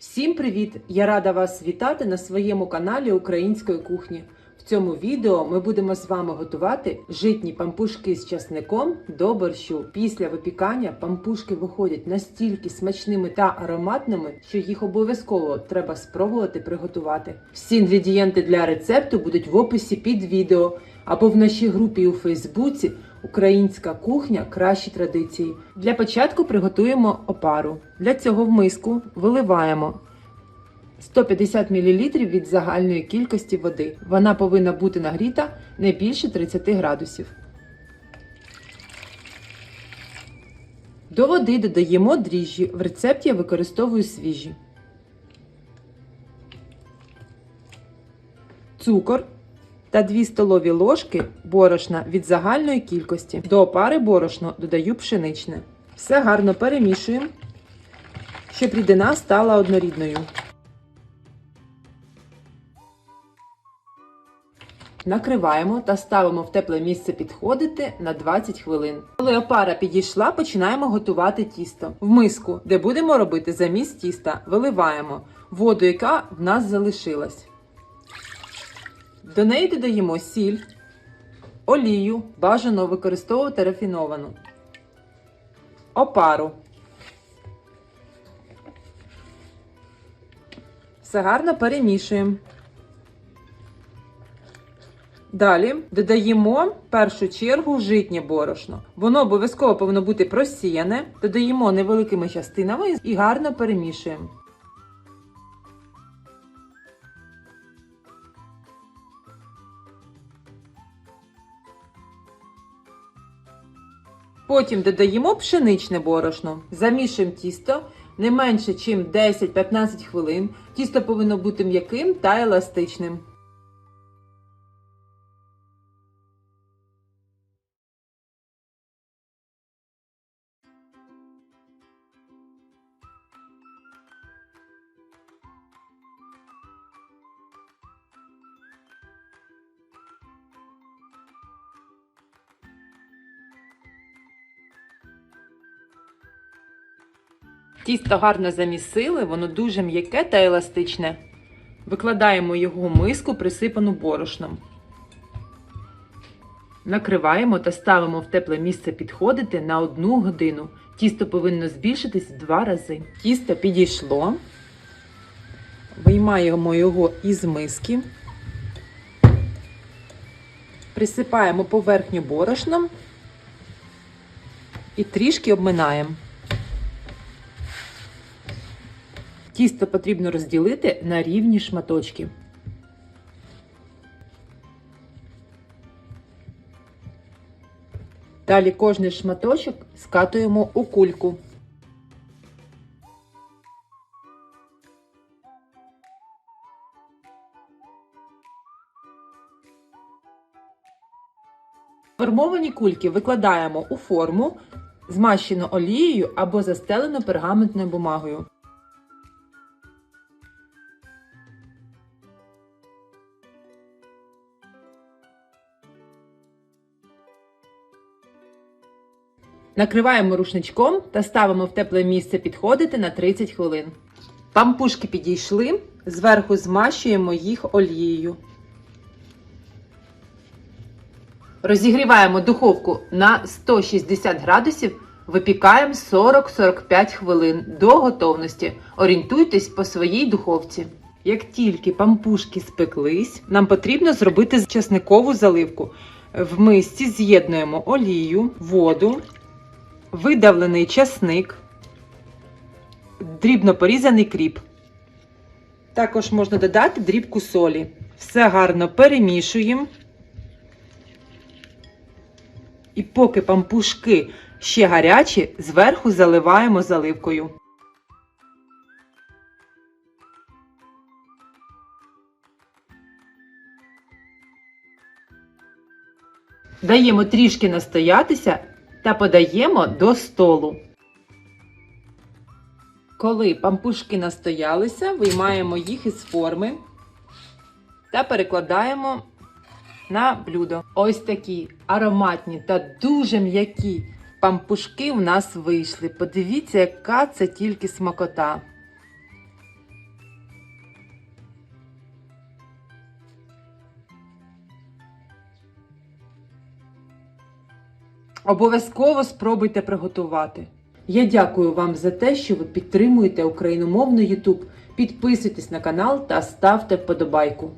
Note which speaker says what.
Speaker 1: Всім привіт! Я рада вас вітати на своєму каналі Української кухні. В цьому відео ми будемо з вами готувати житні пампушки з часником до борщу. Після випікання пампушки виходять настільки смачними та ароматними, що їх обов'язково треба спробувати приготувати. Всі інгредієнти для рецепту будуть в описі під відео або в нашій групі у Фейсбуці Українська кухня кращі традиції. Для початку приготуємо опару. Для цього в миску виливаємо 150 мл від загальної кількості води. Вона повинна бути нагріта не більше 30 градусів. До води додаємо дріжджі. В рецепті я використовую свіжі. Цукор та 2 столові ложки борошна від загальної кількості. До опари борошно додаю пшеничне. Все гарно перемішуємо, щоб рідина стала однорідною. Накриваємо та ставимо в тепле місце підходити на 20 хвилин. Коли опара підійшла, починаємо готувати тісто. В миску, де будемо робити заміс тіста, виливаємо воду, яка в нас залишилась. До неї додаємо сіль, олію, бажано використовувати рафіновану, опару. Все гарно перемішуємо. Далі додаємо в першу чергу житнє борошно. Воно обов'язково повинно бути просіяне, додаємо невеликими частинами і гарно перемішуємо. Потім додаємо пшеничне борошно, замішуємо тісто не менше, ніж 10-15 хвилин. Тісто повинно бути м'яким та еластичним. Тісто гарно замісили, воно дуже м'яке та еластичне. Викладаємо його в миску, присипану борошном. Накриваємо та ставимо в тепле місце підходити на одну годину. Тісто повинно збільшитись в два рази. Тісто підійшло. Виймаємо його із миски. Присипаємо поверхню борошном і трішки обминаємо. Тісто потрібно розділити на рівні шматочки. Далі кожний шматочок скатуємо у кульку. Формовані кульки викладаємо у форму, змащену олією або застелену пергаментною бумагою. Накриваємо рушничком та ставимо в тепле місце підходити на 30 хвилин. Пампушки підійшли, зверху змащуємо їх олією. Розігріваємо духовку на 160 градусів, випікаємо 40-45 хвилин до готовності. Орієнтуйтесь по своїй духовці. Як тільки пампушки спеклись, нам потрібно зробити часникову заливку. В мисці з'єднуємо олію, воду, видавлений часник, дрібно порізаний кріп. Також можна додати дрібку солі. Все гарно перемішуємо. І поки пампушки ще гарячі, зверху заливаємо заливкою. Даємо трішки настоятися та подаємо до столу. Коли пампушки настоялися, виймаємо їх із форми та перекладаємо на блюдо. Ось такі ароматні та дуже м'які пампушки у нас вийшли. Подивіться, яка це тільки смакота. Обов'язково спробуйте приготувати. Я дякую вам за те, що ви підтримуєте україномовний YouTube. Підписуйтесь на канал та ставте вподобайку.